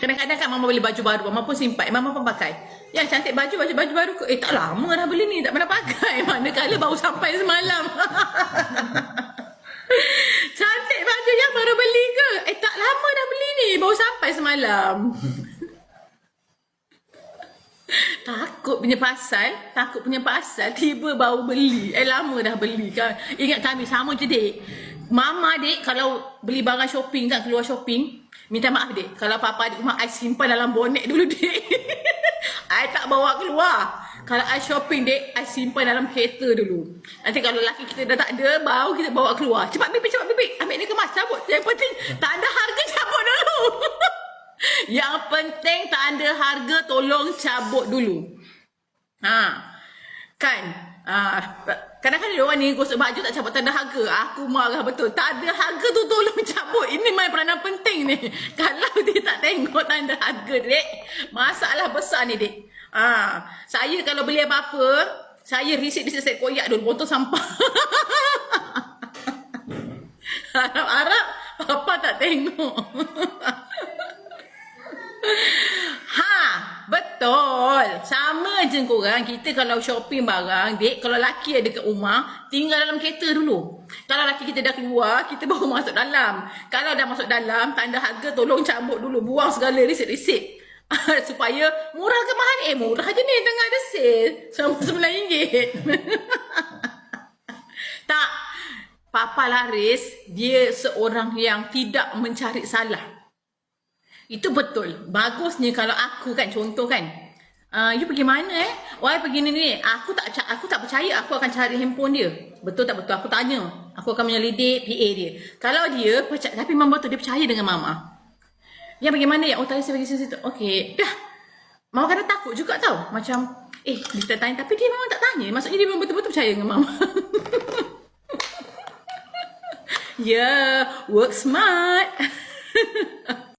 Kadang-kadang kan mama beli baju baru, mama pun simpan, mama pun pakai. Yang cantik baju, baju baju baru? Eh tak lama dah beli ni, tak pernah pakai. Manakala baru sampai semalam. cantik baju yang baru beli ke? Eh tak lama dah beli ni, baru sampai semalam. Takut punya pasal, takut punya pasal tiba baru beli. Eh lama dah beli kan. Ingat kami sama je dek. Mama dek kalau beli barang shopping kan keluar shopping, minta maaf dek. Kalau papa di rumah I simpan dalam bonet dulu dek. I tak bawa keluar. Kalau I shopping dek, I simpan dalam kereta dulu. Nanti kalau laki kita dah tak ada, baru kita bawa keluar. Cepat bibik, cepat bibik. Ambil ni kemas, cabut. Yang penting tak ada harga cabut dulu. Yang penting tak ada harga tolong cabut dulu. Ha. Kan? Ha. Kadang-kadang dia orang ni gosok baju tak cabut tak ada harga. Aku marah betul. Tak ada harga tu tolong cabut. Ini main peranan penting ni. Kalau dia tak tengok tak ada harga dek. Masalah besar ni dek. Ha. Saya kalau beli apa-apa, saya risit-risit saya koyak dulu. Botol sampah. Harap-harap papa tak tengok. Ha, betul. Sama je korang. Kita kalau shopping barang, dek, kalau laki ada kat rumah, tinggal dalam kereta dulu. Kalau laki kita dah keluar, kita baru masuk dalam. Kalau dah masuk dalam, tanda harga tolong cabut dulu. Buang segala risit-risit. Supaya murah ke mahal? Eh, murah je ni. Tengah ada sale. Sama RM9. tak. Papa Laris, dia seorang yang tidak mencari salah. Itu betul. Bagusnya kalau aku kan contoh kan. Uh, you pergi mana eh? Why pergi ni ni? Aku tak aku tak percaya aku akan cari handphone dia. Betul tak betul? Aku tanya. Aku akan menyelidik PA dia. Kalau dia percaya tapi memang betul dia percaya dengan mama. Yang bagaimana ya? Oh tadi saya pergi situ. Okey. Dah. Mama kadang takut juga tau. Macam eh dia tak tanya tapi dia memang tak tanya. Maksudnya dia memang betul-betul percaya dengan mama. Yeah, work smart.